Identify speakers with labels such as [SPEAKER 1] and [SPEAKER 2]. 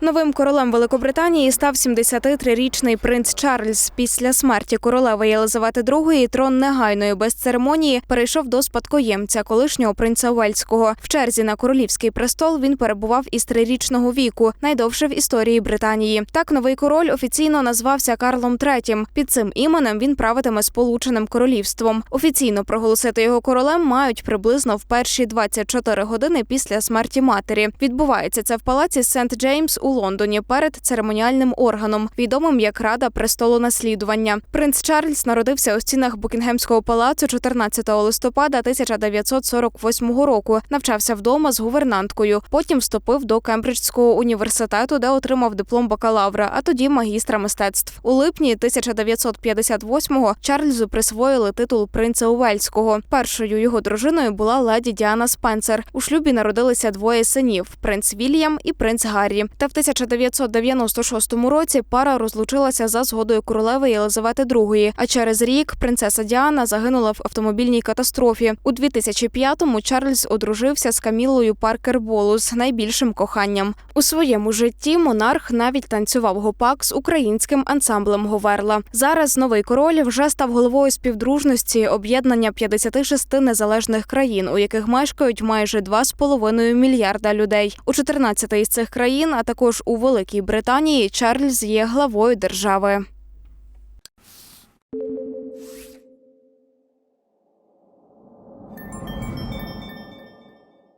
[SPEAKER 1] Новим королем Великобританії став 73-річний принц Чарльз. Після смерті королеви Єлизавети II трон негайно і без церемонії перейшов до спадкоємця, колишнього принца Уельського. В черзі на королівський престол він перебував із трирічного віку, найдовше в історії Британії. Так новий король офіційно назвався Карлом III. Під цим іменем він правитиме Сполученим Королівством. Офіційно проголосити його королем мають приблизно в перші 24 години після смерті матері. Відбувається це в палаці Сент Джеймс у Лондоні перед церемоніальним органом, відомим як Рада престолонаслідування. Принц Чарльз народився у стінах Букінгемського палацу 14 листопада 1948 року. Навчався вдома з гувернанткою. Потім вступив до Кембриджського університету, де отримав диплом бакалавра, а тоді магістра мистецтв. У липні 1958-го Чарльзу присвоїли титул принца Увельського. Першою його дружиною була леді Діана Спенсер. У шлюбі народилися двоє синів: принц Вільям і принц Гаррі. Та в 1996 році пара розлучилася за згодою королеви Єлизавети II, А через рік принцеса Діана загинула в автомобільній катастрофі. У 2005-му Чарльз одружився з Камілою Паркер Болус, найбільшим коханням. У своєму житті монарх навіть танцював гопак з українським ансамблем Говерла. Зараз новий король вже став головою співдружності об'єднання 56 незалежних країн, у яких мешкають майже 2,5 мільярда людей. У 14 із цих країн, а також у Великій Британії, Чарльз є главою держави.